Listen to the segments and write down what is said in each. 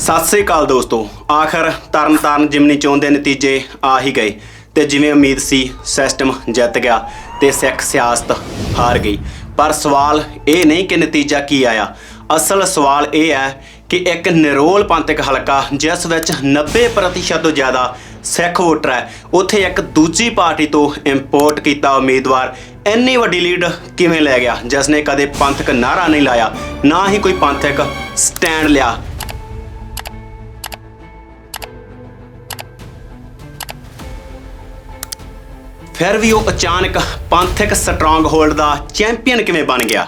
ਸਤਿ ਸ੍ਰੀ ਅਕਾਲ ਦੋਸਤੋ। ਆਖਰ ਤਰਨ ਤਾਰਨ ਜਿਮਨੀ ਚੋਣ ਦੇ ਨਤੀਜੇ ਆ ਹੀ ਗਏ ਤੇ ਜਿਵੇਂ ਉਮੀਦ ਸੀ ਸਿਸਟਮ ਜਿੱਤ ਗਿਆ ਤੇ ਸਿੱਖ ਸਿਆਸਤ ਹਾਰ ਗਈ। ਪਰ ਸਵਾਲ ਇਹ ਨਹੀਂ ਕਿ ਨਤੀਜਾ ਕੀ ਆਇਆ। ਅਸਲ ਸਵਾਲ ਇਹ ਹੈ ਕਿ ਇੱਕ ਨਿਰੋਲ ਪੰਥਕ ਹਲਕਾ, ਜਿਸ ਵਿੱਚ 90% ਤੋਂ ਜ਼ਿਆਦਾ ਸਿੱਖ ਵੋਟਰ ਹੈ, ਉੱਥੇ ਇੱਕ ਦੂਜੀ ਪਾਰਟੀ ਤੋਂ ਇੰਪੋਰਟ ਕੀਤਾ ਉਮੀਦਵਾਰ ਇੰਨੀ ਵੱਡੀ ਲੀਡ ਕਿਵੇਂ ਲੈ ਗਿਆ ਜਿਸ ਨੇ ਕਦੇ ਪੰਥਕ ਨਾਰਾ ਨਹੀਂ ਲਾਇਆ, ਨਾ ਹੀ ਕੋਈ ਪੰਥਕ ਸਟੈਂਡ ਲਿਆ। ਫਿਰ ਵੀ ਉਹ ਅਚਾਨਕ ਪੰਥਕ ਸਟਰੋਂਗ ਹੋਲਡ ਦਾ ਚੈਂਪੀਅਨ ਕਿਵੇਂ ਬਣ ਗਿਆ?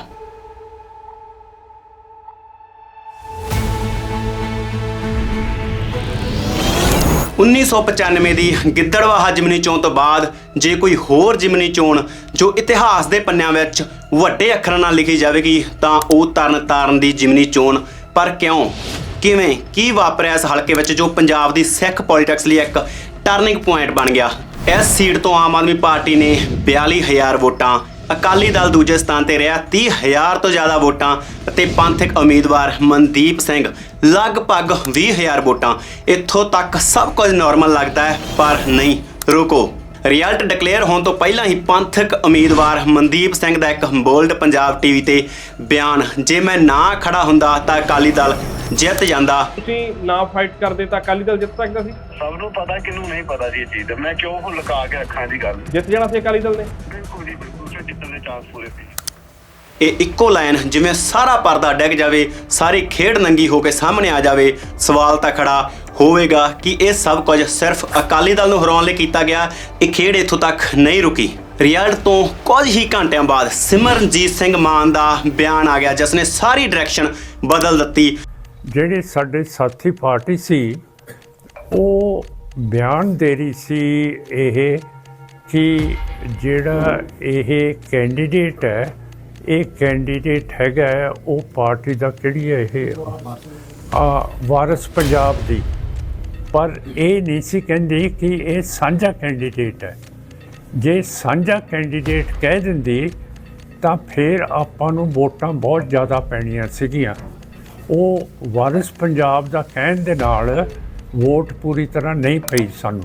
ਉੱਨੀ ਸੌ 95 ਦੀ ਗਿੱਦੜਵਾਹਾ ਜਿਮਨੀ ਚੋਣ ਤੋਂ ਬਾਅਦ ਜੇ ਕੋਈ ਹੋਰ ਜਿਮਨੀ ਚੋਣ ਜੋ ਇਤਿਹਾਸ ਦੇ ਪੰਨਿਆਂ ਵਿੱਚ ਵੱਡੇ ਅੱਖਰਾਂ ਨਾਲ ਲਿਖੀ ਜਾਵੇਗੀ, ਤਾਂ ਉਹ ਤਰਨ ਤਾਰਨ ਦੀ ਜਿਮਨੀ ਚੋਣ। ਪਰ ਕਿਉਂ? ਕਿਵੇਂ? ਕੀ ਵਾਪਰਿਆ ਇਸ ਹਲਕੇ ਵਿੱਚ ਜੋ ਪੰਜਾਬ ਦੀ ਸਿੱਖ ਪੋਲਿਟਿਕਸ ਲਈ ਇੱਕ ਟਰਨਿੰਗ ਪੁਆਇੰਟ ਬਣ ਗਿਆ? ਇਸ ਸੀਟ ਤੋਂ ਆਮ ਆਦਮੀ ਪਾਰਟੀ ਨੇ 42000 ਵੋਟਾਂ, ਅਕਾਲੀ ਦਲ ਦੂਜੇ ਸਥਾਨ ਤੇ ਰਿਹਾ 30000 ਤੋਂ ਜ਼ਿਆਦਾ ਵੋਟਾਂ ਅਤੇ ਪੰਥਕ ਉਮੀਦਵਾਰ ਮਨਦੀਪ ਸਿੰਘ ਲਗਭਗ 20000 ਵੋਟਾਂ। ਇੱਥੋਂ ਤੱਕ ਸਭ ਕੁਝ ਨਾਰਮਲ ਲੱਗਦਾ ਹੈ, ਪਰ ਨਹੀਂ, ਰੁਕੋ। ਰਿਜ਼ਲਟ ਡਿਕਲੇਅਰ ਹੋਣ ਤੋਂ ਪਹਿਲਾਂ ਹੀ ਪੰਥਕ ਉਮੀਦਵਾਰ ਮਨਦੀਪ ਸਿੰਘ ਦਾ ਇੱਕ ਬੋਲਡ ਪੰਜਾਬ ਟੀਵੀ ਤੇ ਬਿਆਨ ਜੇ ਮੈਂ ਨਾ ਖੜਾ ਹੁੰਦਾ ਤਾਂ ਅਕਾਲੀ ਦਲ ਜਿੱਤ ਜਾਂਦਾ। ਤੁਸੀਂ ਨਾ ਫਾਈਟ ਕਰਦੇ ਤਾਂ ਅਕਾਲੀ ਦਲ ਜਿੱਤ ਸਕਦਾ ਸੀ? ਸਭ ਨੂੰ ਪਤਾ ਕਿਹਨੂੰ ਨਹੀਂ ਪਤਾ ਜੀ ਇਹ ਚੀਜ਼ ਦਾ। ਮੈਂ ਕਿਉਂ ਹੁਣ ਲੁਕਾ ਕੇ ਰੱਖਾਂ ਦੀ ਗੱਲ? ਜਿੱਤ ਜਾਣਾ ਸੀ ਅਕਾਲੀ ਦਲ ਨੇ? ਬਿਲਕੁਲ ਜੀ ਬਿਲਕੁਲ। ਜਿੱਤਣ ਦੇ ਚਾਂਸ ਪੂਰੇ ਸੀ। ਇਹ ਇੱਕੋ ਲਾਈਨ ਜਿਵੇਂ ਸਾਰਾ ਪਰਦਾ ਡਿੱਗ ਜਾਵੇ ਸਾਰੀ ਖੇਡ ਨੰਗੀ ਹੋ ਕੇ ਸਾਹਮਣੇ ਆ ਜਾਵੇ ਸਵਾਲ ਤਾਂ ਖੜਾ। ਹੋਵੇਗਾ ਕਿ ਇਹ ਸਭ ਕੁਝ ਸਿਰਫ ਅਕਾਲੀ ਦਲ ਨੂੰ ਹਰਾਉਣ ਲਈ ਕੀਤਾ ਗਿਆ। ਇਹ ਖੇਡ ਇੱਥੋਂ ਤੱਕ ਨਹੀਂ ਰੁਕੀ। ਰਿਜ਼ਲਟ ਤੋਂ ਕੁਝ ਹੀ ਘੰਟਿਆਂ ਬਾਅਦ ਸਿਮਰਨਜੀਤ ਸਿੰਘ ਮਾਨ ਦਾ ਬਿਆਨ ਆ ਗਿਆ, ਜਿਸ ਨੇ ਸਾਰੀ ਡਾਇਰੈਕਸ਼ਨ ਬਦਲ ਦਿੱਤੀ। ਜਿਹੜੇ ਸਾਡੇ ਸਾਥੀ ਪਾਰਟੀ ਸੀ, ਉਹ ਬਿਆਨ ਦੇ ਰਹੀ ਸੀ ਇਹ ਕਿ ਜਿਹੜਾ ਇਹ ਕੈਂਡੀਡੇਟ ਹੈ, ਇਹ ਕੈਂਡੀਡੇਟ ਹੈਗਾ ਉਹ ਪਾਰਟੀ ਦਾ ਕਿਹੜੀ ਹੈ ਇਹ? ਆ ਵਾਰਸ ਪੰਜਾਬ ਦੀ। ਪਰ ਇਹ ਨਹੀਂ ਸੀ ਕਹਿੰਦੀ ਕਿ ਇਹ ਸਾਂਝਾ ਕੈਂਡੀਡੇਟ ਹੈ। ਜੇ ਸਾਂਝਾ ਕੈਂਡੀਡੇਟ ਕਹਿ ਦਿੰਦੀ, ਤਾਂ ਫਿਰ ਆਪਾਂ ਨੂੰ ਵੋਟਾਂ ਬਹੁਤ ਜ਼ਿਆਦਾ ਪੈਣੀਆਂ ਸੀਗੀਆਂ। ਉਹ ਵਾਰਿਸ ਪੰਜਾਬ ਦਾ ਕਹਿਣ ਦੇ ਨਾਲ ਵੋਟ ਪੂਰੀ ਤਰ੍ਹਾਂ ਨਹੀਂ ਪਈ ਸਾਨੂੰ।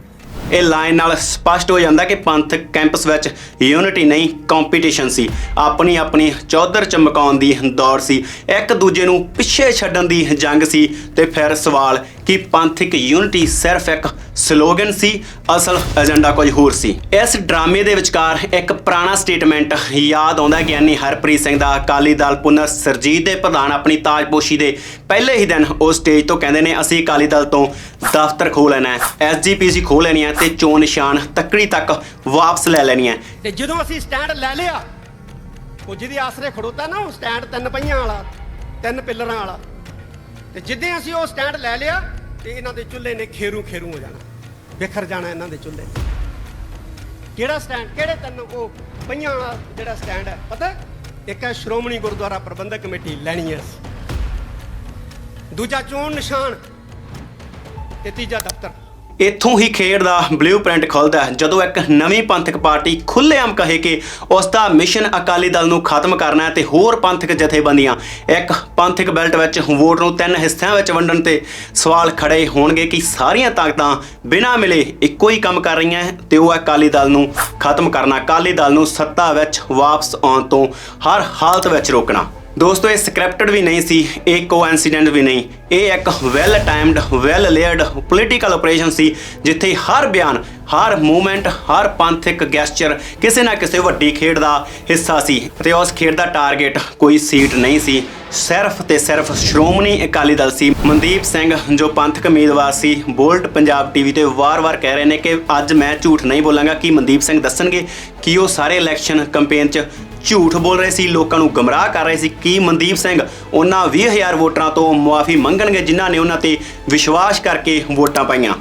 ਇਹ ਲਾਈਨ ਨਾਲ ਸਪਸ਼ਟ ਹੋ ਜਾਂਦਾ ਕਿ ਪੰਥਕ ਕੈਂਪਸ ਵਿੱਚ ਯੂਨਿਟੀ ਨਹੀਂ ਕੰਪੀਟੀਸ਼ਨ ਸੀ। ਆਪਣੀ ਆਪਣੀ ਚੌਧਰ ਚਮਕਾਉਣ ਦੀ ਦੌੜ ਸੀ। ਇੱਕ ਦੂਜੇ ਨੂੰ ਪਿੱਛੇ ਛੱਡਣ ਦੀ ਜੰਗ ਸੀ ਤੇ ਫਿਰ ਸਵਾਲ ਕਿ ਪੰਥਕ ਯੂਨਿਟੀ ਸਿਰਫ ਇੱਕ ਸਲੋਗਨ ਸੀ, ਅਸਲ ਏਜੰਡਾ ਕੁਝ ਹੋਰ ਸੀ। ਇਸ ਡਰਾਮੇ ਦੇ ਵਿਚਕਾਰ ਇੱਕ ਪੁਰਾਣਾ ਸਟੇਟਮੈਂਟ ਯਾਦ ਆਉਂਦਾ ਗਿਆਨੀ ਹਰਪ੍ਰੀਤ ਸਿੰਘ ਦਾ ਅਕਾਲੀ ਦਲ ਪੁਨਰ ਸਰਜੀਤ ਦੇ ਪ੍ਰਧਾਨ ਆਪਣੀ ਤਾਜਪੋਸ਼ੀ ਦੇ ਪਹਿਲੇ ਹੀ ਦਿਨ ਉਹ ਸਟੇਜ ਤੋਂ ਕਹਿੰਦੇ ਨੇ, ਅਸੀਂ ਅਕਾਲੀ ਦਲ ਤੋਂ ਦਫ਼ਤਰ ਖੋਲ ਲੈਣਾ ਹੈ ਐਸਜੀਪੀਸੀ ਖੋਲ ਲੈਣੀ ਹੈ ਤੇ ਚੋਣ ਨਿਸ਼ਾਨ ਤੱਕੜੀ ਤੱਕ ਵਾਪਸ ਲੈ ਲੈਣੀ ਹੈ। ਤੇ ਜਦੋਂ ਅਸੀਂ ਸਟੈਂਡ ਲੈ ਲਿਆ, ਉਹ ਜਿਹਦੇ ਆਸਰੇ ਖੜੋਤਾ ਨਾ, ਉਹ ਸਟੈਂਡ ਤਿੰਨ ਪਹੀਆਂ ਵਾਲਾ, ਤਿੰਨ ਪਿੱਲਰਾਂ ਵਾਲਾ। ਤੇ ਜਿੱਦੇ ਅਸੀਂ ਉਹ ਸਟੈਂਡ ਲੈ ਲਿਆ, ਤੇ ਇਹਨਾਂ ਦੇ ਚੁੱਲ੍ਹੇ ਨੇ ਖੇਰੂ ਖੇਰੂ ਹੋ ਜਾਣਾ। ਵਿਖਰ ਜਾਣਾ ਇਹਨਾਂ ਦੇ ਚੁੱਲ੍ਹੇ ਕਿਹੜਾ ਸਟੈਂਡ, ਕਿਹੜੇ ਤਿੰਨ ਉਹ ਪਹੀਆਂ ਵਾਲਾ ਜਿਹੜਾ ਸਟੈਂਡ ਹੈ, ਪਤਾ? ਇੱਕ ਹੈ ਸ਼੍ਰੋਮਣੀ ਗੁਰਦੁਆਰਾ ਪ੍ਰਬੰਧਕ ਕਮੇਟੀ ਲੈਣੀ ਹੈ ਦੂਜਾ ਚੋਣ ਨਿਸ਼ਾਨ ਤੇ ਤੀਜਾ ਦਫ਼ਤਰ। ਇੱਥੋਂ ਹੀ ਖੇਡ ਦਾ ਬਲੂਪ੍ਰਿੰਟ ਖੁੱਲਦਾ ਹੈ। ਜਦੋਂ ਇੱਕ ਨਵੀਂ ਪੰਥਕ ਪਾਰਟੀ ਖੁੱਲ੍ਹੇਆਮ ਕਹੇ ਕਿ ਉਸ ਦਾ ਮਿਸ਼ਨ ਅਕਾਲੀ ਦਲ ਨੂੰ ਖਤਮ ਕਰਨਾ ਹੈ ਤੇ ਹੋਰ ਪੰਥਕ ਜਥੇਬੰਦੀਆਂ, ਇੱਕ ਪੰਥਕ ਬੈਲਟ ਵਿੱਚ ਵੋਟ ਨੂੰ ਤਿੰਨ ਹਿੱਸਿਆਂ ਵਿੱਚ ਵੰਡਣ ਤੇ ਸਵਾਲ ਖੜੇ ਹੋਣਗੇ ਕਿ ਸਾਰੀਆਂ ਤਾਕਤਾਂ ਬਿਨਾਂ ਮਿਲੇ ਇੱਕੋ ਹੀ ਕੰਮ ਕਰ ਰਹੀਆਂ ਹੈ ਤੇ ਉਹ ਅਕਾਲੀ ਦਲ ਨੂੰ ਖਤਮ ਕਰਨਾ, ਅਕਾਲੀ ਦਲ ਨੂੰ ਸੱਤਾ ਵਿੱਚ ਵਾਪਸ ਆਉਣ ਤੋਂ ਹਰ ਹਾਲਤ ਵਿੱਚ ਰੋਕਣਾ। ਦੋਸਤੋ, ਇਹ ਸਕ੍ਰਿਪਟਡ ਵੀ ਨਹੀਂ ਸੀ, ਇਹ ਕੋਇਨਸੀਡੈਂਟ ਵੀ ਨਹੀਂ। ਇਹ ਇੱਕ well timed well layered political operation ਸੀ, ਜਿੱਥੇ ਹਰ ਬਿਆਨ, ਹਰ ਮੂਵਮੈਂਟ ਹਰ ਪੰਥਕ ਗੈਸਚਰ ਕਿਸੇ ਨਾ ਕਿਸੇ ਵੱਡੀ ਖੇਡ ਦਾ ਹਿੱਸਾ ਸੀ ਤੇ ਉਸ ਖੇਡ ਦਾ ਟਾਰਗੇਟ ਕੋਈ ਸੀਟ ਨਹੀਂ ਸੀ। ਸਿਰਫ ਤੇ ਸਿਰਫ ਸ਼੍ਰੋਮਣੀ ਅਕਾਲੀ ਦਲ ਸੀ। ਮਨਦੀਪ ਸਿੰਘ, ਜੋ ਪੰਥਕ ਉਮੀਦਵਾਰ ਸੀ, ਬੋਲਟ ਪੰਜਾਬ ਟੀਵੀ ਤੇ ਵਾਰ-ਵਾਰ ਕਹਿ ਰਹੇ ਨੇ ਕਿ ਅੱਜ ਮੈਂ ਝੂਠ ਨਹੀਂ ਬੋਲਾਂਗਾ। ਕਿ ਮਨਦੀਪ ਸਿੰਘ ਦੱਸਣਗੇ? ਕਿ ਉਹ ਸਾਰੇ ਇਲੈਕਸ਼ਨ ਕੈਂਪੇਨ 'ਚ ਝੂਠ ਬੋਲ ਰਹੇ ਸੀ ਲੋਕਾਂ ਨੂੰ ਗਮਰਾਹ ਕਰ ਰਹੇ ਸੀ। ਕੀ ਮਨਦੀਪ ਸਿੰਘ ਉਹਨਾਂ 20000 ਵੋਟਰਾਂ ਤੋਂ ਮੁਆਫੀ ਮੰਗਣਗੇ ਜਿਨ੍ਹਾਂ ਨੇ ਉਹਨਾਂ ਤੇ ਵਿਸ਼ਵਾਸ ਕਰਕੇ ਵੋਟਾਂ ਪਾਈਆਂ?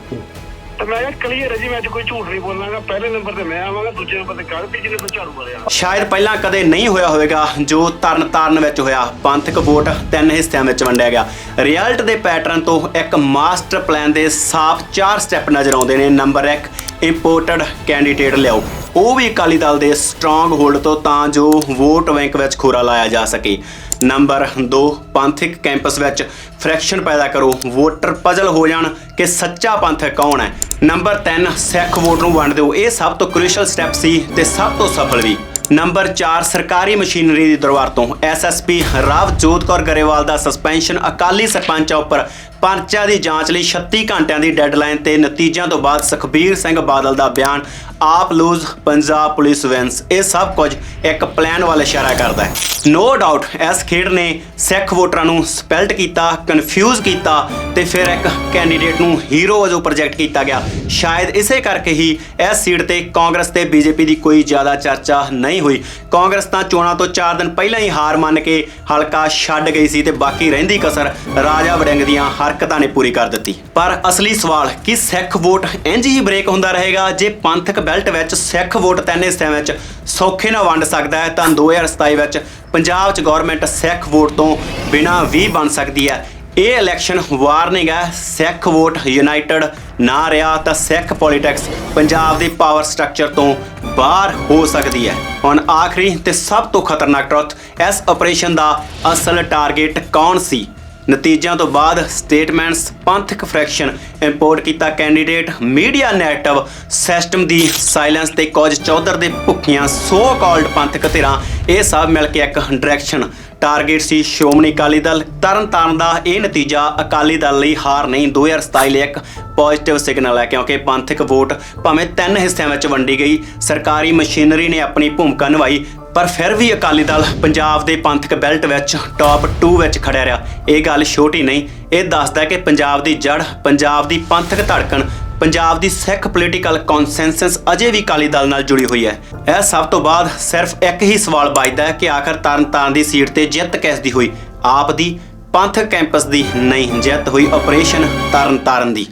ਤੇ ਮੈਂ ਕਿਹਾ ਕਲੀਅਰ ਹੈ ਜੀ ਮੈਂ ਅੱਜ ਕੋਈ ਝੂਠ ਨਹੀਂ ਬੋਲਾਂਗਾ। ਪਹਿਲੇ ਨੰਬਰ ਤੇ ਮੈਂ ਆਵਾਂਗਾ ਦੂਜੇ ਨੰਬਰ ਤੇ ਕਰਪੀ ਜਿਹਨੇ ਕੋਈ ਝਾੜੂ ਮਾਰਿਆ ਸ਼ਾਇਦ ਪਹਿਲਾਂ ਕਦੇ ਨਹੀਂ ਹੋਇਆ ਹੋਵੇਗਾ ਜੋ ਤਰਨ ਤਾਰਨ ਵਿੱਚ ਹੋਇਆ। ਪੰਥਕ ਵੋਟ ਤਿੰਨ ਹਿੱਸਿਆਂ ਵਿੱਚ ਵੰਡਿਆ ਗਿਆ। ਰਿਜ਼ਲਟ ਦੇ ਪੈਟਰਨ ਤੋਂ ਇੱਕ ਮਾਸਟਰ ਪਲਾਨ ਦੇ ਸਾਫ਼ ਚਾਰ ਸਟੈਪ ਨਜ਼ਰ ਆਉਂਦੇ ਨੇ। ਨੰਬਰ 1 ਇੰਪੋਰਟਡ ਕੈਂਡੀਡੇਟ ਲਿਆਓ। ਉਹ ਵੀ ਅਕਾਲੀ ਦਲ ਦੇ ਸਟਰੋਂਗ ਹੋਲਡ ਤੋਂ ਤਾਂ ਜੋ ਵੋਟ ਬੈਂਕ ਵਿੱਚ ਖੋਰਾ ਲਾਇਆ ਜਾ ਸਕੇ। ਨੰਬਰ 2 ਪੰਥਕ ਕੈਂਪਸ ਵਿੱਚ ਫ੍ਰੈਕਸ਼ਨ ਪੈਦਾ ਕਰੋ। ਵੋਟਰ ਪਜ਼ਲ ਹੋ ਜਾਣ ਕਿ ਸੱਚਾ ਪੰਥਕ ਕੌਣ ਹੈ। ਨੰਬਰ 3 ਸਿੱਖ ਵੋਟ ਨੂੰ ਵੰਡ ਦਿਓ। ਇਹ ਸਭ ਤੋਂ ਕ੍ਰੂਸ਼ਲ ਸਟੈਪ ਸੀ ਤੇ ਸਭ ਤੋਂ ਸਫਲ ਵੀ। ਨੰਬਰ 4 ਸਰਕਾਰੀ ਮਸ਼ੀਨਰੀ ਦੀ ਦੁਰਵਰਤੋਂ ਐਸਐਸਪੀ ਰਾਵਜੋਤ ਕੌਰ ਗਰੇਵਾਲ ਦਾ ਸਸਪੈਂਸ਼ਨ ਅਕਾਲੀ ਸਰਪੰਚਾਂ ਉੱਪਰ ਪਰਚਾ ਦੀ ਜਾਂਚ ਲਈ 36 ਘੰਟਿਆਂ ਦੀ ਡੈਡਲਾਈਨ ਤੇ ਨਤੀਜਿਆਂ ਤੋਂ ਬਾਅਦ ਸੁਖਬੀਰ ਸਿੰਘ ਬਾਦਲ ਦਾ ਬਿਆਨ ਆਪ ਲੂਜ਼ ਪੰਜਾਬ ਪੁਲਿਸ ਵਿੰਸ ਇਹ ਸਭ ਕੁਝ ਇੱਕ ਪਲਾਨ ਵੱਲ ਇਸ਼ਾਰਾ ਕਰਦਾ ਹੈ। ਨੋ ਡਾਊਟ ਇਸ ਖੇਡ ਨੇ ਸਿੱਖ ਵੋਟਰਾਂ ਨੂੰ ਸਪੈਲਟ ਕੀਤਾ ਕਨਫਿਊਜ਼ ਕੀਤਾ ਤੇ ਫਿਰ ਇੱਕ ਕੈਂਡੀਡੇਟ ਨੂੰ ਹੀਰੋ ਵਜੋਂ ਪ੍ਰੋਜੈਕਟ ਕੀਤਾ ਗਿਆ। ਸ਼ਾਇਦ ਇਸੇ ਕਰਕੇ ਹੀ ਇਸ ਸੀਟ ਤੇ ਕਾਂਗਰਸ ਤੇ ਬੀਜੇਪੀ ਦੀ ਕੋਈ ਜ਼ਿਆਦਾ ਚਰਚਾ ਨਹੀਂ ਹੋਈ। ਕਾਂਗਰਸ ਤਾਂ ਚੋਣਾਂ ਤੋਂ 4 ਦਿਨ ਪਹਿਲਾਂ ਹੀ ਹਾਰ ਮੰਨ ਕੇ ਹਲਕਾ ਛੱਡ ਗਈ ਸੀ ਤੇ ਬਾਕੀ ਰਹਿੰਦੀ ਕਸਰ ਰਾਜਾ ਵੜਿੰਗ ਦੀਆਂ ਹਰ ਹਰਕਤਾਂ ਨੇ ਪੂਰੀ ਕਰ ਦਿੱਤੀ। ਪਰ ਅਸਲੀ ਸਵਾਲ ਕਿ ਸਿੱਖ ਵੋਟ ਇੰਜ ਹੀ ਬ੍ਰੇਕ ਹੁੰਦਾ ਰਹੇਗਾ ਜੇ ਪੰਥਕ ਬੈਲਟ ਵਿੱਚ ਸਿੱਖ ਵੋਟ ਤਿੰਨ ਹਿੱਸਿਆਂ ਵਿੱਚ ਸੌਖੇ ਨਾਲ ਵੰਡ ਸਕਦਾ ਹੈ, ਤਾਂ 2027 ਵਿੱਚ ਪੰਜਾਬ 'ਚ ਗਵਰਨਮੈਂਟ ਸਿੱਖ ਵੋਟ ਤੋਂ ਬਿਨਾਂ ਵੀ ਬਣ ਸਕਦੀ ਹੈ। ਇਹ ਇਲੈਕਸ਼ਨ ਵਾਰਨਿੰਗ ਹੈ, ਸਿੱਖ ਵੋਟ ਯੂਨਾਈਟਿਡ ਨਾ ਰਿਹਾ ਤਾਂ ਸਿੱਖ ਪੋਲਿਟਿਕਸ ਪੰਜਾਬ ਦੇ ਪਾਵਰ ਸਟਰਕਚਰ ਤੋਂ ਬਾਹਰ ਹੋ ਸਕਦੀ ਹੈ। ਹੁਣ ਆਖਰੀ ਤੇ ਸਭ ਤੋਂ ਖਤਰਨਾਕ ਟਰੁੱਥ ਇਸ ਆਪਰੇਸ਼ਨ ਦਾ ਅਸਲ ਟਾਰਗੇਟ ਕੌਣ ਸੀ? ਨਤੀਜਿਆਂ ਤੋਂ ਬਾਅਦ ਸਟੇਟਮੈਂਟਸ ਪੰਥਕ ਫ੍ਰੈਕਸ਼ਨ ਇੰਪੋਰਟ ਕੀਤਾ ਕੈਂਡੀਡੇਟ ਮੀਡੀਆ ਨੈਰੇਟਿਵ ਸਿਸਟਮ ਦੀ ਸਾਇਲੈਂਸ ਤੇ ਕੁਝ ਚੌਧਰ ਦੇ ਭੁੱਖੀਆਂ ਸੋ ਕਾਲਡ ਪੰਥਕ ਧਿਰਾਂ। ਇਹ ਸਭ ਮਿਲ ਕੇ ਇੱਕ ਡਾਇਰੈਕਸ਼ਨ ਟਾਰਗੇਟ ਸੀ। ਸ਼੍ਰੋਮਣੀ ਅਕਾਲੀ ਦਲ ਤਰਨਤਾਰਨ ਦਾ ਇਹ ਨਤੀਜਾ ਅਕਾਲੀ ਦਲ ਲਈ ਹਾਰ ਨਹੀਂ। 2027 ਲਈ ਇੱਕ ਪੋਜ਼ਿਟਿਵ ਸਿਗਨਲ ਹੈ, ਕਿਉਂਕਿ ਪੰਥਕ ਵੋਟ ਭਾਵੇਂ ਤਿੰਨ ਹਿੱਸਿਆਂ ਵਿੱਚ ਵੰਡੀ ਗਈ। ਸਰਕਾਰੀ ਮਸ਼ੀਨਰੀ ਨੇ ਆਪਣੀ ਭੂਮਿਕਾ ਨਿਭਾਈ। ਪਰ ਫਿਰ ਵੀ ਅਕਾਲੀ ਦਲ ਪੰਜਾਬ ਦੇ ਪੰਥਕ ਬੈਲਟ ਵਿੱਚ ਟਾਪ 2 ਵਿੱਚ ਖੜਿਆ ਰਿਹਾ। ਇਹ ਗੱਲ ਛੋਟੀ ਨਹੀਂ, ਇਹ ਦੱਸਦਾ ਹੈ ਕਿ ਪੰਜਾਬ ਦੀ ਜੜ, ਪੰਜਾਬ ਦੀ ਪੰਥਕ ਧੜਕਣ, ਪੰਜਾਬ ਦੀ ਸਿੱਖ ਪੋਲੀਟੀਕਲ ਕਨਸੈਂਸਸ ਅਜੇ ਵੀ ਅਕਾਲੀ ਦਲ ਨਾਲ ਜੁੜੀ ਹੋਈ ਹੈ। ਇਹ ਸਭ ਤੋਂ ਬਾਅਦ ਸਿਰਫ ਇੱਕ ਹੀ ਸਵਾਲ ਬਚਦਾ ਹੈ ਕਿ ਆਖਰ ਤਰਨਤਾਰਨ ਦੀ ਸੀਟ ਤੇ ਜਿੱਤ ਕਿਸ ਦੀ ਹੋਈ? ਆਪ ਦੀ, ਪੰਥਕ ਕੈਂਪਸ ਦੀ ਨਹੀਂ, ਜਿੱਤ ਹੋਈ ਆਪਰੇਸ਼ਨ ਤਰਨਤਾਰਨ ਦੀ।